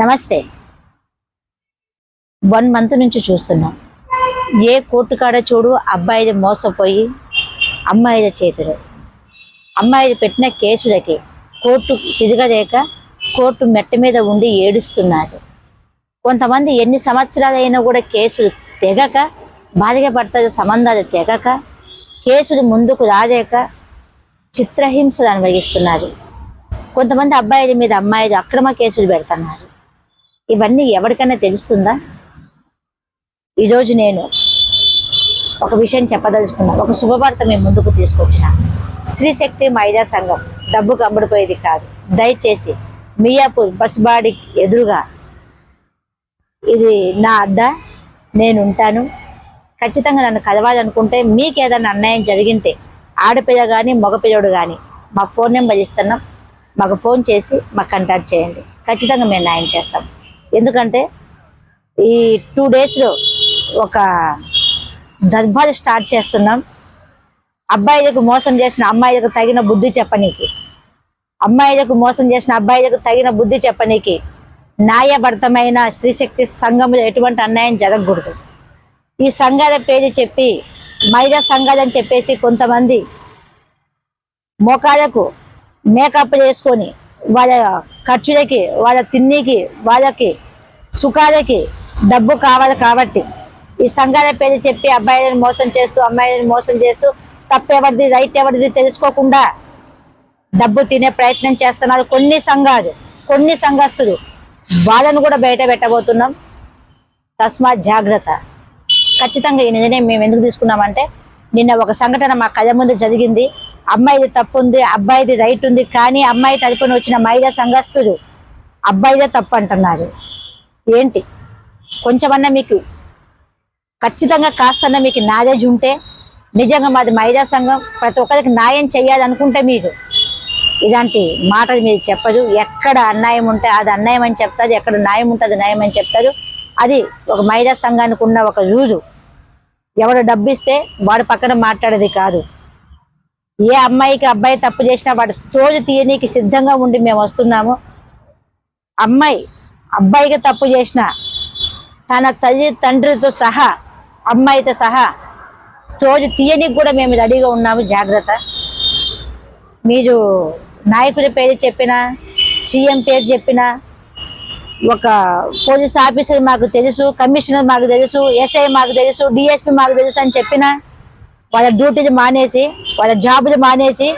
నమస్తే. One month నుంచి చూస్తున్నాం. ఏ కోర్టు కాడ చూడు అబ్బాయిది మోసపోయి అమ్మాయిల చేతులు. అమ్మాయిలు పెట్టిన కేసులకి కోర్టు తిరగలేక కోర్టు మెట్ట మీద ఉండి ఏడుస్తున్నారు. కొంతమంది ఎన్ని సంవత్సరాలైనా కూడా కేసులు తెగక బాధగా సంబంధాలు తెగక కేసులు ముందుకు రాలేక చిత్రహింసలు అనుభవిస్తున్నారు. కొంతమంది అబ్బాయిల మీద అమ్మాయిలు అక్రమ కేసులు పెడుతున్నారు. ఇవన్నీ ఎవరికైనా తెలుస్తుందా? ఈరోజు నేను ఒక విషయం చెప్పదలుచుకున్నా. ఒక శుభవార్త మేము ముందుకు తీసుకొచ్చిన. స్త్రీ శక్తి మహిళా సంఘం డబ్బుకు అమ్ముడుపోయేది కాదు. దయచేసి మియాపూర్ బస్ బాడీ ఎదురుగా ఇది నా అద్ద నేను ఉంటాను ఖచ్చితంగా నన్ను కలవాలనుకుంటే మీకు ఏదైనా అన్యాయం జరిగింటే ఆడపిల్ల కానీ మగపిల్లడు కానీ మా ఫోన్ నెంబర్ ఇస్తున్నాం. మాకు ఫోన్ చేసి మాకు కంటాక్ట్ చేయండి. ఖచ్చితంగా మేము న్యాయం చేస్తాం. ఎందుకంటే ఈ టూ డేస్లో ఒక దర్బారు స్టార్ట్ చేస్తున్నాం. అబ్బాయిలకు మోసం చేసిన అమ్మాయిలకు తగిన బుద్ధి చెప్పనీకి. అమ్మాయిలకు మోసం చేసిన అబ్బాయిలకు తగిన బుద్ధి చెప్పనీకి న్యాయబద్ధమైన స్త్రీశక్తి సంఘంలో ఎటువంటి అన్యాయం జరగకూడదు. ఈ సంఘాల పేరు చెప్పి మహిళా అని చెప్పేసి కొంతమంది మోకాలకు మేకప్ చేసుకొని వాళ్ళ ఖర్చులకి వాళ్ళ తిన్నీకి వాళ్ళకి సుఖాలకి డబ్బు కావాలి కాబట్టి. ఈ సంఘాల పేరు చెప్పి అబ్బాయిలను మోసం చేస్తూ అమ్మాయిలను మోసం చేస్తూ తప్పెవరిది రైట్ ఎవరిది తెలుసుకోకుండా డబ్బు తినే ప్రయత్నం చేస్తున్నారు కొన్ని సంఘాలు. కొన్ని సంఘస్థులు. వాళ్ళను కూడా బయట పెట్టబోతున్నాం. తస్మాత్ జాగ్రత్త. ఖచ్చితంగా ఈ నిర్ణయం మేము ఎందుకు తీసుకున్నామంటే నిన్న ఒక సంఘటన మా కళ్ళ ముందు జరిగింది. అమ్మాయిది తప్పు ఉంది అబ్బాయిది రైట్ ఉంది కానీ అమ్మాయి తరపున వచ్చిన మహిళా సంఘస్థులు అబ్బాయిదే తప్పు అంటున్నారు. ఏంటి? కొంచెమన్నా మీకు ఖచ్చితంగా కాస్తన్నా మీకు నాలెడ్జ్ ఉంటే నిజంగా మాది మహిళా సంఘం ప్రతి ఒక్కరికి న్యాయం చేయాలనుకుంటే మీరు ఇలాంటి మాటలు మీరు చెప్పదు ఎక్కడ అన్యాయం ఉంటే అది అన్యాయం అని చెప్తారు ఎక్కడ న్యాయం ఉంటుంది న్యాయం అని చెప్తారు. అది ఒక మహిళా సంఘానికి ఉన్న ఒక రూలు. ఎవడు డబ్బు ఇస్తే వాడు పక్కన మాట్లాడేది కాదు. ఏ అమ్మాయికి అబ్బాయి తప్పు చేసినా వాడు తోడు తీయనీకి సిద్ధంగా ఉండి మేము వస్తున్నాము. అమ్మాయి అబ్బాయికి తప్పు చేసిన తన తల్లి తండ్రితో సహా అమ్మాయితో సహా తోడు తీయనికి కూడా మేము రెడీగా ఉన్నాము. జాగ్రత్త. మీరు నాయకుడి పేరు చెప్పినా సీఎం పేరు చెప్పినా ఒక పోలీస్ ఆఫీసర్ మాకు తెలుసు కమిషనర్ మాకు తెలుసు ఎస్ఐ మాకు తెలుసు డిఎస్పి మాకు తెలుసు అని చెప్పినా వాళ్ళ డ్యూటీలు మానేసి వాళ్ళ జాబులు మానేసి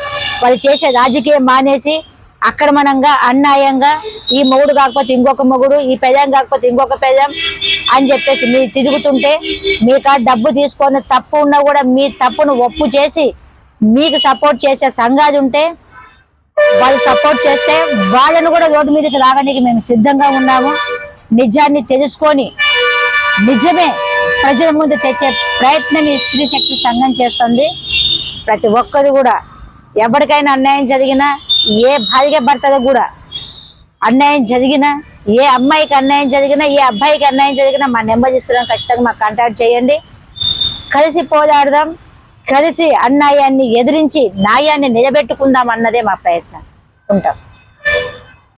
వాళ్ళు చేసే రాజకీయం మానేసి అక్రమణంగా అన్యాయంగా ఈ మొగుడు కాకపోతే ఇంకొక మొగుడు ఈ పెదాం కాకపోతే ఇంకొక పెదాం అని చెప్పేసి మీరు తిరుగుతుంటే మీకు ఆ డబ్బు తీసుకొని తప్పు ఉన్నా కూడా మీ తప్పును ఒప్పు చేసి మీకు సపోర్ట్ చేసే సంఘాలు ఉంటే వాళ్ళు సపోర్ట్ చేస్తే వాళ్ళను కూడా రోడ్డు మీదకి రావడానికి మేము సిద్ధంగా ఉన్నాము. నిజాన్ని తెలుసుకొని నిజమే ప్రజల ముందు తెచ్చే ప్రయత్నం ఈ స్త్రీ శక్తి సంఘం చేస్తుంది. ప్రతి ఒక్కరు కూడా ఎవరికైనా అన్యాయం జరిగినా ఏ భార్య భర్తకు కూడా అన్యాయం జరిగినా ఏ అమ్మాయికి అన్యాయం జరిగినా ఏ అబ్బాయికి అన్యాయం జరిగినా మా నెంబర్ ఇస్తున్నాం ఖచ్చితంగా మాకు కాంటాక్ట్ చేయండి. కలిసి పోరాడదాం కలిసి అన్యాయాన్ని ఎదిరించి న్యాయాన్ని నిలబెట్టుకుందాం అన్నదే మా ప్రయత్నం. ఉంటాం.